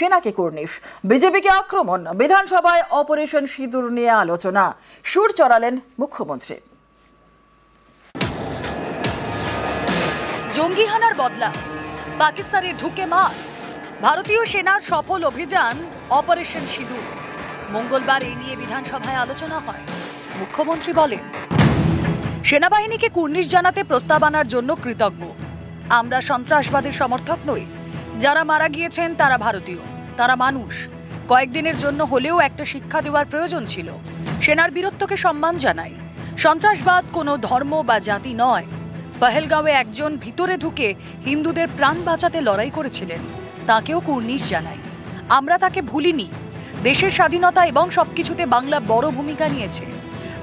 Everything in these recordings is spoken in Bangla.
সেনাকে কুর্নিশ। বিজেপিকে আক্রমণ, বিধানসভায় অপারেশন সিঁদুর নিয়ে আলোচনা। সুর চড়ালেন মুখ্যমন্ত্রী। জঙ্গি হানার বদলা। পাকিস্তানে ঢুকে মার। ভারতীয় সেনার সফল অভিযান, অপারেশন সিঁদুর। মঙ্গলবার এই নিয়ে বিধানসভায় আলোচনা হয়। মুখ্যমন্ত্রী বলেন, সেনাবাহিনীকে কুর্নিশ জানাতে প্রস্তাব আনার জন্য কৃতজ্ঞ। আমরা সন্ত্রাসবাদের সমর্থক নই। যারা মারা গিয়েছেন, তারা ভারতীয়। তারা মানুষ। কয়েকদিনের জন্য হলেও একটা শিক্ষা দেওয়ার প্রয়োজন ছিল। সেনার বীরত্বকে সম্মান জানাই। সন্ত্রাসবাদ কোনো ধর্ম বা জাতি নয়। পহেলগাঁওয়ে একজন ভিতরে ঢুকে হিন্দুদের প্রাণ বাঁচাতে লড়াই করেছিলেন। তাকেও কুর্নিশ জানাই। আমরা তাকে ভুলিনি। দেশের স্বাধীনতা এবং সবকিছুতে বাংলা বড় ভূমিকা নিয়েছে।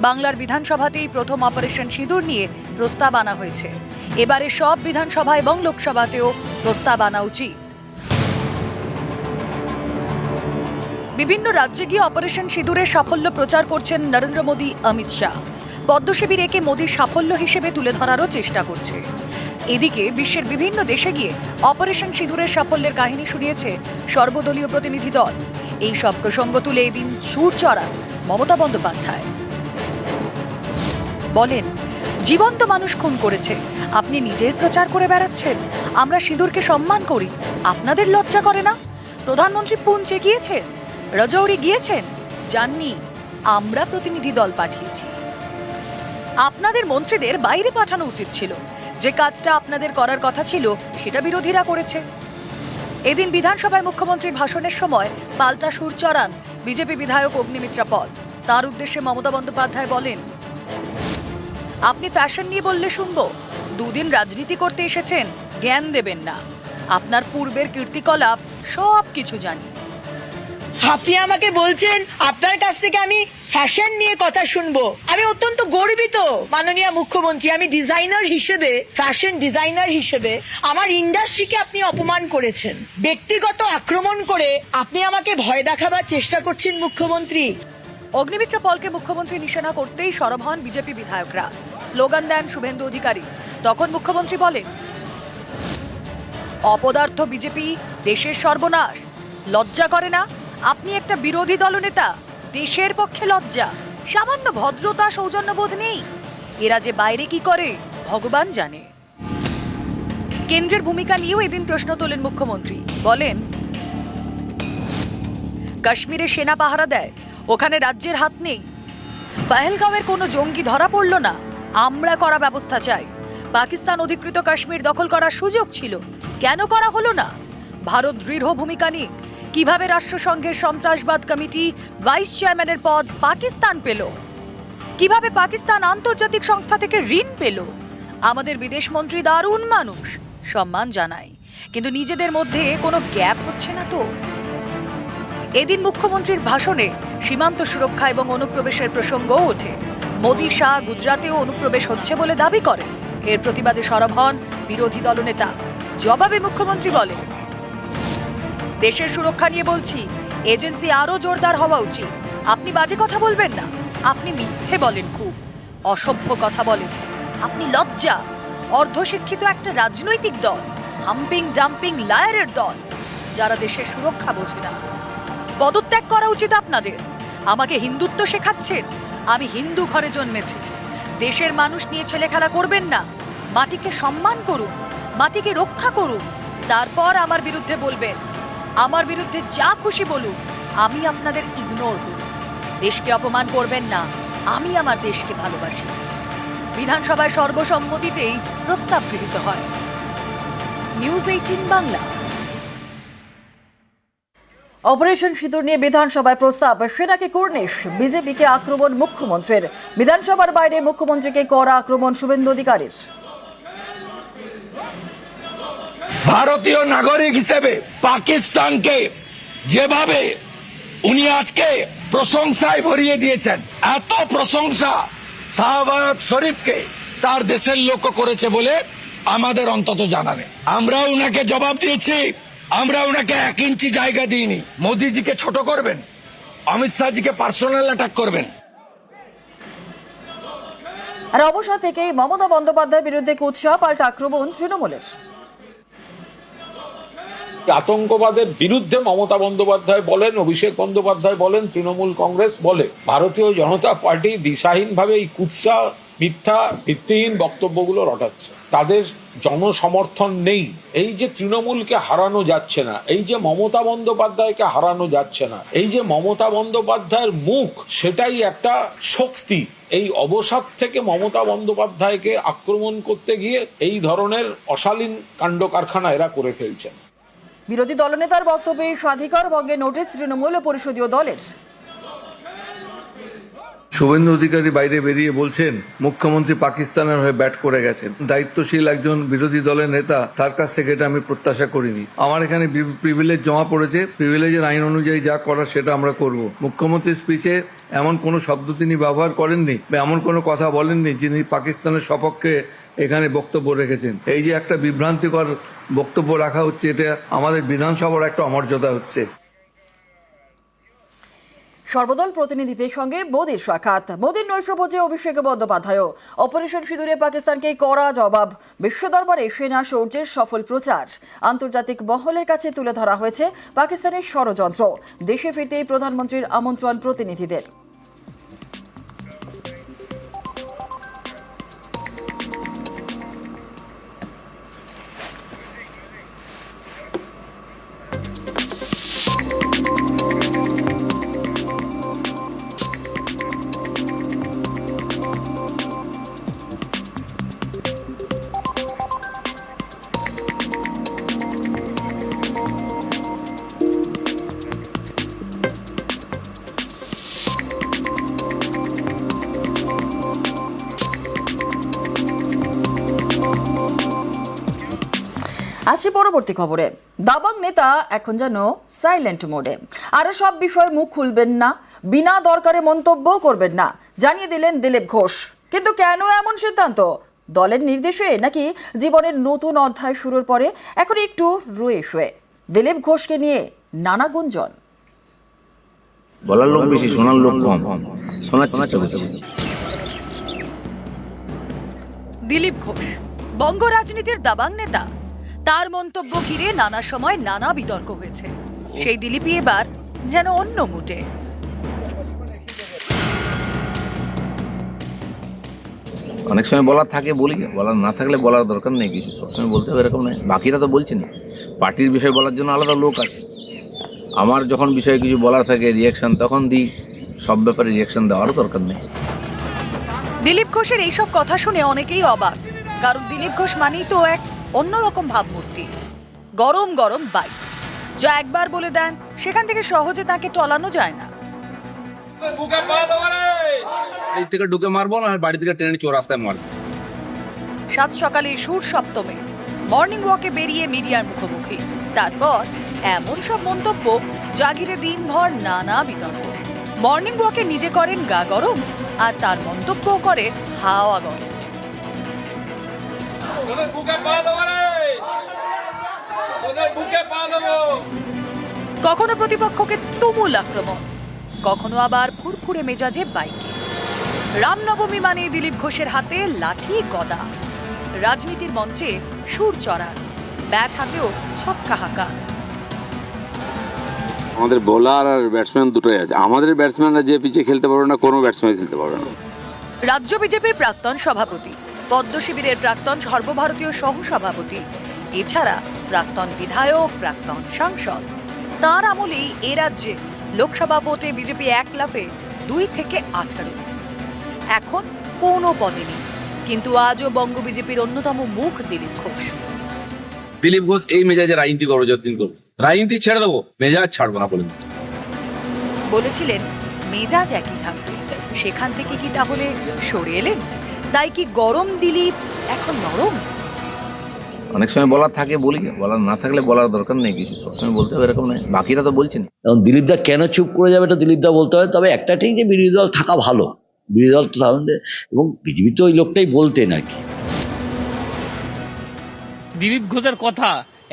বাংলার বিধানসভাতেই প্রথম অপারেশন সিঁদুর নিয়ে প্রস্তাব আনা হয়েছে। এবারে সব বিধানসভা এবং লোকসভাতেও প্রস্তাব আনা উচিত। বিভিন্ন রাজ্যে গিয়ে অপারেশন সিঁদুরের সাফল্য প্রচার করছেন নরেন্দ্র মোদী, অমিত শাহ। পদ্মশিবির একে মোদীর সাফল্য হিসেবে তুলে ধরারও চেষ্টা করছে। এদিকে বিশ্বের বিভিন্ন দেশে গিয়ে অপারেশন সিঁদুরের সাফল্যের কাহিনী শুনিয়েছে সর্বদলীয় প্রতিনিধি দল। এই সব প্রসঙ্গ তুলে এদিন সুর চড়ান মমতা বন্দ্যোপাধ্যায়। বলেন, জীবন্ত মানুষ খুন করেছে। আপনি নিজের প্রচার করে বেড়াচ্ছেন। আমরা সিঁদুরকে সম্মান করি। আপনাদের লজ্জা করে না? প্রধানমন্ত্রী পুঞ্চে গিয়েছেন রজৌরি গিয়েছেন? যাননি। আমরা প্রতিনিধি দল পাঠিয়েছি। আপনাদের মন্ত্রীদের বাইরে পাঠানো উচিত ছিল। যে কাজটা আপনাদের করার কথা ছিল, সেটা বিরোধীরা করেছে। এদিন বিধানসভায় মুখ্যমন্ত্রীর ভাষণের সময় পাল্টা সুর চড়ান বিজেপি বিধায়ক অগ্নিমিত্রা পল। তার উদ্দেশ্যে মমতা বন্দ্যোপাধ্যায় বলেন, আপনি ফ্যাশন নিয়ে বললে শুনব। দুদিন রাজনীতি করতে এসেছেন, জ্ঞান দেবেন না। আপনার পূর্বের কীর্তিকলাপ সব কিছু জানি। আপনি আমাকে বলছেন, আপনার কাছ থেকে আমি ফ্যাশন নিয়ে কথা শুনব। আমি অত্যন্ত গর্বিত, মাননীয় মুখ্যমন্ত্রী। আমি ডিজাইনার হিসেবে ফ্যাশন ডিজাইনার হিসেবে, আমার ইন্ডাস্ট্রিকে আপনি অপমান করেছেন। ব্যক্তিগত আক্রমণ করে আপনি আমাকে ভয় দেখাবার চেষ্টা করছেন, মুখ্যমন্ত্রী। অগ্নিমিত্র পলকে মুখ্যমন্ত্রী নিশানা করতেই সরব হন বিজেপি বিধায়করা। স্লোগান দেন শুভেন্দু অধিকারী। তখন মুখ্যমন্ত্রী বলেন, অপদার্থ বিজেপি দেশের সর্বনাশ। লজ্জা করে না? আপনি একটা বিরোধী দলনেতা দেশের পক্ষে লজ্জা, সামান্য ভদ্রতা, সৌজন্যবোধ নেই। এরা যে বাইরে কি করে, ভগবান জানে। কেন্দ্রের ভূমিকা নিয়েও এদিন প্রশ্ন তোলেন মুখ্যমন্ত্রী। বলেন, কাশ্মীরে সেনা পাহারা দেয়, ওখানে রাজ্যের হাত নেই। পাহেলগাঁওয়ের কোনো জঙ্গি ধরা পড়ল না, আমরা করা ব্যবস্থা চাই। পাকিস্তান অধিকৃত কাশ্মীর দখল করার সুযোগ ছিল, কেন করা হলো না? ভারত দৃঢ় ভূমিকা নিক কীভাবে রাষ্ট্রসংঘের সন্ত্রাসবাদ কমিটি ভাইস চেয়ারম্যানের পদ পাকিস্তান পেল? কীভাবে পাকিস্তান আন্তর্জাতিক সংস্থা থেকে ঋণ পেল? আমাদের বিদেশ মন্ত্রী দারুণ মানুষ, সম্মান জানাই কিন্তু নিজেদের মধ্যে কোনো গ্যাপ হচ্ছে না তো? এদিন মুখ্যমন্ত্রীর ভাষণে সীমান্ত সুরক্ষা এবং অনুপ্রবেশের প্রসঙ্গও ওঠে। মোদী শাহ গুজরাতেও অনুপ্রবেশ হচ্ছে বলে দাবি করেন। এর প্রতিবাদে সরব হন বিরোধী দলনেতা। জবাবে মুখ্যমন্ত্রী বলেন দেশের সুরক্ষা নিয়ে বলছি, এজেন্সি আরও জোরদার হওয়া উচিত। আপনি বাজে কথা বলবেন না। আপনি মিথ্যে বলেন খুব। অসভ্য কথা বলেন। আপনি লজ্জা। অর্ধশিক্ষিত একটা রাজনৈতিক দল। হাম্পিং ডাম্পিং লায়ারের দল। যারা দেশের সুরক্ষা বোঝে না। পদত্যাগ করা উচিত আপনাদের। আমাকে হিন্দুত্ব শেখাচ্ছেন। আমি হিন্দু ঘরে জন্মেছি। দেশের মানুষ নিয়ে ছেলে খেলা করবেন না। মাটিকে সম্মান করুন। মাটিকে রক্ষা করুন। তারপর আমার বিরুদ্ধে বলবেন আমার বিরুদ্ধে যা খুশি বলুন আমি আপনাদের ইগনোর করব দেশকে অপমান করবেন না, আমি আমার দেশকে ভালোবাসি। বিধানসভায় সর্বসম্মতিতেই প্রস্তাব গৃহীত হয়। News eighteen Bangla. অপারেশন সিঁদুর নিয়ে বিধানসভায় প্রস্তাব সেনাকে কুর্নিশ, বিজেপিকে আক্রমণ মুখ্যমন্ত্রীর। বিধানসভার বাইরে মুখ্যমন্ত্রীকে করা আক্রমণ শুভেন্দু অধিকারীর। ভারতীয় নাগরিক হিসেবে পাকিস্তানকে যেভাবে উনি আজকে প্রশংসায় ভরিয়ে দিয়েছেন, এত প্রশংসা শাহবাজ শরীফকে তার দেশের লোক করেছে বলে আমাদের অন্তত জানা নেই। আমরা উনাকে জবাব দিয়েছি, আমরা উনাকে এক ইঞ্চি জায়গা দিইনি। মোদিজিকে ছোট করবেন, অমিত শাহজিকে পার্সোনাল অ্যাটাক করবেন। আর অবসর থেকেই মমতা বন্দ্যোপাধ্যায়ের বিরুদ্ধে কুৎসা পাল্টা আক্রমণ তৃণমূলের। আতঙ্কবাদের বিরুদ্ধে মমতা বন্দ্যোপাধ্যায় বলেন, অভিষেক বন্দ্যোপাধ্যায় বলেন, তৃণমূল কংগ্রেস বলে। ভারতীয় জনতা পার্টি দিশাহীনভাবে এই কুৎসা, মিথ্যা, ভিত্তিহীন বক্তব্যগুলো রটাচ্ছে। তাদের জনসমর্থন নেই। এই যে তৃণমূলকে হারানো যাচ্ছে না, এই যে মমতা বন্দ্যোপাধ্যায়কে হারানো যাচ্ছে না, এই যে মমতা বন্দ্যোপাধ্যায়ের মুখ, সেটাই একটা শক্তি। এই অবসাদ থেকে মমতা বন্দ্যোপাধ্যায়কে আক্রমণ করতে গিয়ে এই ধরনের অশালীন কাণ্ড কারখানা এরা করে ফেলছেন। বিরোধী দলনেতার বক্তব্যে স্বাধিকার ভঙ্গে নোটিশ তৃণমূল পরিষদীয় দলের। শুভেন্দু অধিকারী বাইরে বেরিয়ে বলছেন, মুখ্যমন্ত্রী পাকিস্তানের হয়ে ব্যাট করে গেছেন। দায়িত্বশীল একজন বিরোধী দলের নেতা, তার কাছ থেকে এটা আমি প্রত্যাশা করিনি। আমার এখানে প্রিভিলেজ জমা পড়েছে প্রিভিলেজের আইন অনুযায়ী যা করার সেটা আমরা করব। মুখ্যমন্ত্রীর স্পিচে এমন কোনো শব্দ তিনি ব্যবহার করেননি, বা এমন কোনো কথা বলেননি যিনি পাকিস্তানের সপক্ষে এখানে বক্তব্য রেখেছেন। এই যে একটা বিভ্রান্তিকর বক্তব্য রাখা হচ্ছে, এটা আমাদের বিধানসভার একটা অমর্যাদা হচ্ছে। সর্বদল প্রতিনিধিদের সঙ্গে মোদীর সাক্ষাৎ। মোদীর নৈশভোজে অভিষেক বন্দ্যোপাধ্যায়। অপারেশন সিঁদুরে পাকিস্তানকে কড়া জবাব। বিশ্ব দরবারে সেনা শৌর্যের সফল প্রচার। আন্তর্জাতিক মহলের কাছে তুলে ধরা হয়েছে পাকিস্তানের ষড়যন্ত্র। দেশে ফিরতেই প্রধানমন্ত্রীর আমন্ত্রণ প্রতিনিধিদের। আসছে পরবর্তী খবরে। দাবাং নেতা এখন যেন সাইলেন্ট মোডে আরও সব বিষয়ে মুখ খুলবেন না বিনা দরকারে মন্তব্য করবেন না জানিয়ে দিলেন দিলীপ ঘোষ। কিন্তু কেন এমন সিদ্ধান্ত? দলের নির্দেশে নাকি জীবনের নতুন অধ্যায় শুরুর পরে এখন একটু রয়ে শুয়ে দিলীপ ঘোষকে নিয়ে নানা গুঞ্জন। বলার লোক বেশি শোনার লোক কম। শোনার চেষ্টা করছি। দিলীপ ঘোষ বঙ্গ রাজনীতির দাবাং নেতা। তার মন্তব্য ঘিরে নানা সময় নানা বিতর্ক হয়েছে। সেই দিলীপই এবার যেন অন্য মুটে অনেক সময় বলার থাকে বলি বলার না থাকলে বলার দরকার নেই কিছু সবসময় বলতে হবে এরকম নয় বাকিরা তো বলছেন পার্টির বিষয় বলার জন্য আলাদা লোক আছে। আমার যখন বিষয়ে কিছু বলার থাকে রিয়াকশন তখন দিই। সব ব্যাপারে রিয়াকশন দেওয়ারও দরকার নেই। দিলীপ ঘোষের এইসব কথা শুনে অনেকেই অবাক। কারণ দিলীপ ঘোষ মানেই তো এক অন্যরকম ভাবমূর্তি। গরম গরম বাইক। যা একবার বলে দেন সেখান থেকে সহজে তাকে টলানো যায় না। এই থেকে ঢুকে মারবো না বাড়ি থেকে ট্রেনে চৌরাস্তায় মারবো? সাত সকালে সুর সপ্তমে মর্নিং ওয়াকে বেরিয়ে মিডিয়ার মুখোমুখি। তারপর এমন সব মন্তব্য যা ঘিরে দিনভর নানা বিতর্ক। মর্নিং ওয়াকে নিজে করেন গা গরম আর তার মন্তব্য করে হাওয়া গরম। তোদের বুকে পা দেবো রে। তোদের বুকে পা দেবো। কখনো প্রতিপক্ষকে তুমুল আক্রমণ কখনো আবার ফুরফুরে মেজাজে বাইকে। রামনবমী মানে দিলীপ ঘোষের হাতে লাঠি গদা। রাজনীতির মঞ্চে সুর চড়ান ব্যাট হাতেও ছক্কা হাঁকা আমাদের বোলার আর ব্যাটসম্যান দুটোই আছে। আমাদের ব্যাটসম্যানরা যে পিচে খেলতে পারবে না কোনো ব্যাটসম্যান খেলতে পারবে না। রাজ্য বিজেপির প্রাক্তন সভাপতি পদ্ম শিবিরের প্রাক্তন সর্বভারতীয় সহ সভাপতি এছাড়া প্রাক্তন বিধায়ক প্রাক্তন সাংসদ। তার আমলেই এ রাজ্যে লোকসভা ভোটে বিজেপি এক লাফে দুই থেকে আঠারো। এখন কোনো পদে নেই। কিন্তু আজও বঙ্গ বিজেপির অন্যতম মুখ দিলীপ ঘোষ। দিলীপ ঘোষ এই মেজাজে রাজনীতি করব যতদিন করব রাজনীতি ছেড়ে দেবো মেজাজ ছাড়বো না বলে দিচ্ছি। বলেছিলেন মেজাজ একই থাকবে। সেখান থেকে কি তাহলে সরে এলেন? তাই কি গরম দিলীপ এখন নরম? অনেক সময় বলার থাকে বলি। বলার না থাকলে বলার দরকার নেই কিছু সবসময় বলতে হবে এরকম নয় বাকিরা তো বলছেন। কারণ দিলীপ দা কেন চুপ করে যাবে এটা দিলীপ দা বলতে হয়। তবে একটা ঠিক যে বিরোধী দল থাকা ভালো। বিরোধী দল তো এবং বিজেপি তো ওই লোকটাই বলতেন আর কি। দিলীপ ঘোষের কথা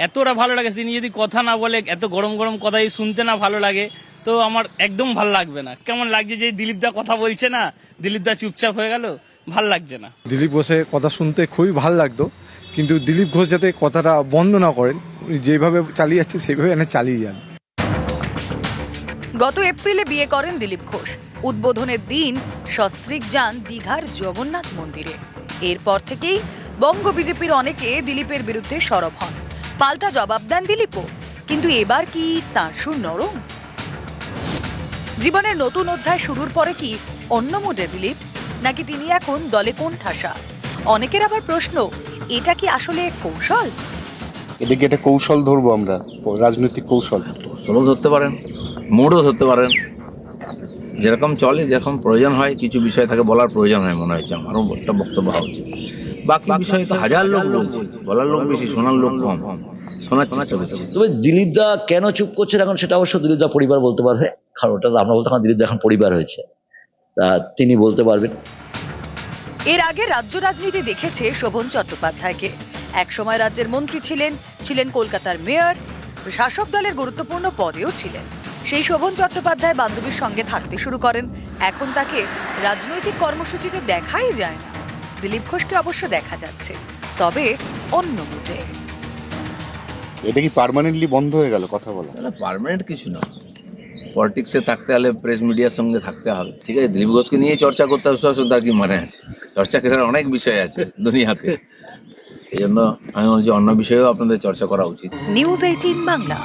এতটা ভালো লাগে তিনি যদি কথা না বলে এত গরম গরম কথাই শুনতে না ভালো লাগে তো আমার একদম ভালো লাগবে না। কেমন লাগছে যে দিলীপ দা কথা বলছে না? দিলীপ দা চুপচাপ হয়ে গেল? ভালো লাগছে না। দিলীপ ঘোষের কথা শুনতে খুবই ভালো লাগতো কিন্তু দিলীপ ঘোষ যাতে কথাটা বন্ধ না করেন উনি যেভাবে চালিয়ে যাচ্ছে সেইভাবে এনে চালিয়ে যান। গত এপ্রিলে বিয়ে করেন দিলীপ ঘোষ। উদ্বোধনের দিন সস্ত্রীক যান দীঘার জগন্নাথ মন্দিরে। এরপর থেকেই বঙ্গ বিজেপির অনেকে দিলীপের বিরুদ্ধে সরব হন। পাল্টা জবাব দেন দিলীপও। কিন্তু এবার কি তার সুর নরম? জীবনের নতুন অধ্যায় শুরুর পরে কি অন্য মোডে দিলীপ? নাকি তিনি এখন দলে কোন ঠাসা? অনেকের আবার প্রশ্ন এটা কি আসলে কৌশল? এটাকে এটা কৌশল ধরবো আমরা রাজনৈতিক কৌশল। সরল ধরতে পারেন মোড়ও ধরতে পারেন। যেরকম চলে যেরকম প্রয়োজন হয় কিছু বিষয় থাকে বলার প্রয়োজন হয় মনে হয়েছে আমারও একটা বক্তব্য হওয়া উচিত। বাকি বিষয়ে তো হাজার লোক বলছে বলার লোক বেশি শোনার লোক কম শোনার চেষ্টা করছে। তবে দিলীপ দা কেন চুপ করছেন এখন সেটা অবশ্য দিলীপ দা পরিবার বলতে পারবে কারণ ওটা আমরা বলতে এখন দিলীপ দা এখন পরিবার হয়েছে। তিনি বলতে পারবেন। এর আগে রাজ্য রাজনীতি দেখেছে শোভন চট্টোপাধ্যায়কে। একসময় রাজ্যের মন্ত্রী ছিলেন ছিলেন কলকাতার মেয়র শাসক দলের গুরুত্বপূর্ণ পদেও ছিলেন। সেই শোভন চট্টোপাধ্যায় বান্ধবীর সঙ্গে থাকতে শুরু করেন। এখন তাকে রাজনৈতিক কর্মসূচিতে দেখাই যায় না। দিলীপ ঘোষকে অবশ্য দেখা যাচ্ছে তবে অন্য মুডে। এটা কি পার্মানেন্টলি বন্ধ হয়ে গেল কথা বলা? তাহলে পার্মানেন্ট কিছু না। পলিটিক্সে থাকতে হলে প্রেস মিডিয়ার সঙ্গে থাকতে হবে। ঠিক আছে? দিলীপ ঘোষকে নিয়ে চর্চা করতে হবে সব তার কি মানে আছে? চর্চা করার অনেক বিষয় আছে দুনিয়াতে। এই জন্য আমি বলছি অন্য বিষয়েও আপনাদের চর্চা করা উচিত। News eighteen Bangla